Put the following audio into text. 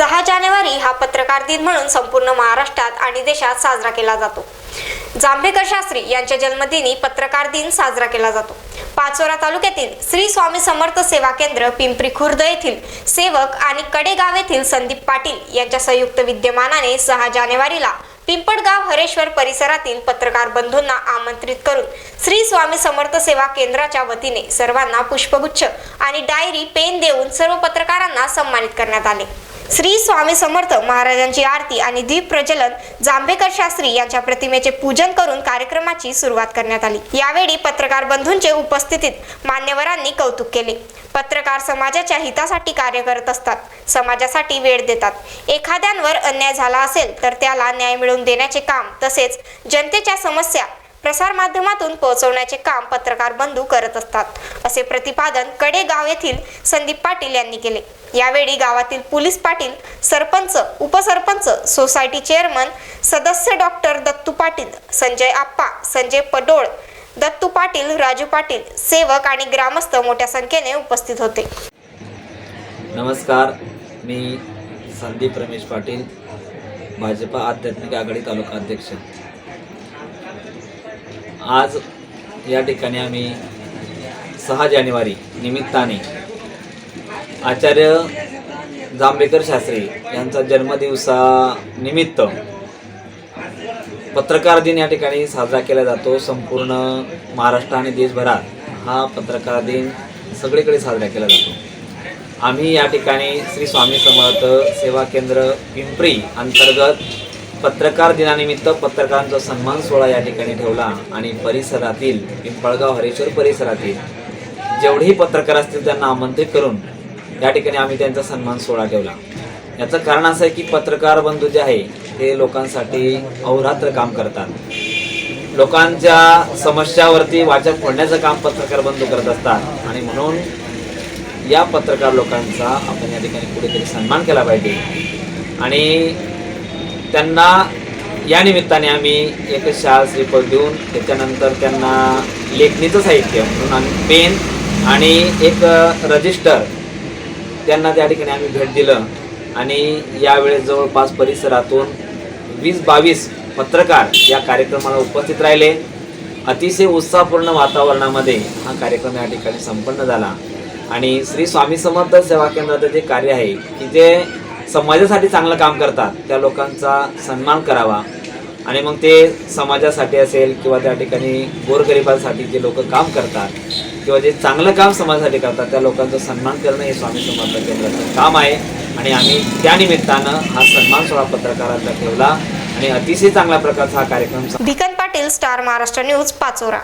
सहा जानेवारी हा पत्रकार दिन म्हणून संपूर्ण महाराष्ट्रात आणि देशात साजरा केला जातो. जांभेकर शास्त्री यांच्या जन्मदिनी पत्रकार दिन साजरा केला जातो. पाचोरा तालुक्यातील श्री स्वामी समर्थ सेवा केंद्र पिंपरी खुर्द येथील सेवक आणि कडेगाव येथील संदीप पाटील यांच्या संयुक्त विद्यमानाने सहा जानेवारीला पिंपळगाव हरेश्वर परिसरातील पत्रकार बंधूंना आमंत्रित करून श्री स्वामी समर्थ सेवा केंद्राच्या वतीने सर्वांना पुष्पगुच्छ आणि डायरी पेन देऊन सर्व पत्रकारांना सन्मानित करण्यात आले. श्री स्वामी समर्थ महाराजांची आरती आणि दीप प्रज्वलन जांभेकर शास्त्री यांच्या प्रतिमेचे पूजन करून कार्यक्रमाची सुरुवात करण्यात आली. यावेळी पत्रकार बंधूंचे उपस्थितीत मान्यवरांनी कौतुक केले. पत्रकार समाजाच्या हितासाठी कार्य करत असतात. समाजासाठी वेळ देतात. एखाद्यांवर अन्याय झाला असेल तर त्याला न्याय मिळवून देण्याचे काम तसेच जनतेच्या समस्या प्रसार माध्यमातून पोहोचवण्याचे काम पत्रकार बंधू करत असतात असे प्रतिपादन कडेगाव येथील संदीप पाटील यांनी केले. यावेळी गावातील पोलीस पाटील सरपंच उपसरपंच सोसायटी चेअरमन सदस्य डॉक्टर दत्तू पाटील संजय आप्पा संजय पडोळ दत्तू पाटील राजू पाटील सेवक आणि ग्रामस्थ मोठ्या संख्येने उपस्थित होते. नमस्कार मी संदीप रमेश पाटील भाजपा आध्यात्मिक आघाडी तालुका अध्यक्ष. आज या ठिकाणी आम्ही सहा जानेवारी निमित्ताने आचार्य जांभेकर शास्त्री यांचा जन्मदिवसानिमित्त पत्रकार दिन या ठिकाणी साजरा केला जातो. संपूर्ण महाराष्ट्र आणि देशभरात हा पत्रकार दिन सगळीकडे साजरा केला जातो. आम्ही या ठिकाणी श्री स्वामी समर्थ सेवा केंद्र पिंपरी अंतर्गत पत्रकार दिनानिमित्त पत्रकारांचा सन्मान सोहळा या ठिकाणी ठेवला आणि परिसरातील पिंपळगाव हरेश्वर परिसरातील जेवढेही पत्रकार असतील त्यांना आमंत्रित करून या ठिकाणी आम्ही त्यांचा सन्मान सोहळा ठेवला. याचं कारण असं आहे की पत्रकार बंधू जे आहे ते लोकांसाठी अहोरात्र काम करतात. लोकांच्या समस्यावरती वाचक फोडण्याचं काम पत्रकार बंधू करत असतात आणि म्हणून या पत्रकार लोकांचा आपण या ठिकाणी कुठेतरी सन्मान केला पाहिजे. आणि त्यांना या निमित्ताने आम्ही एक शाल श्रीफळ देऊन त्याच्यानंतर त्यांना लेखणीचं साहित्य म्हणून आम्ही पेन आणि एक रजिस्टर त्यांना त्या ठिकाणी आम्ही भेट दिलं. आणि यावेळेस जवळपास परिसरातून वीस बावीस पत्रकार या कार्यक्रमाला उपस्थित राहिले. अतिशय उत्साहपूर्ण वातावरणामध्ये हा कार्यक्रम या ठिकाणी संपन्न झाला. आणि श्री स्वामी समर्थ सेवा केंद्राचं जे कार्य आहे की जे समाजासाठी चांगलं काम करतात त्या लोकांचा सन्मान करावा. आणि मग ते समाजासाठी असेल किंवा त्या ठिकाणी गोरगरिबांसाठी जे लोक काम करतात किंवा जे चांगलं काम समाजासाठी करतात त्या लोकांचा सन्मान करणं हे स्वामी समर्थ केंद्राचं काम आहे. आणि आम्ही त्यानिमित्तानं हा सन्मान सोहळा पत्रकारांचा ठेवला. आणि अतिशय चांगल्या प्रकारचा हा कार्यक्रम भिकन पाटील स्टार महाराष्ट्र न्यूज पाचोरा.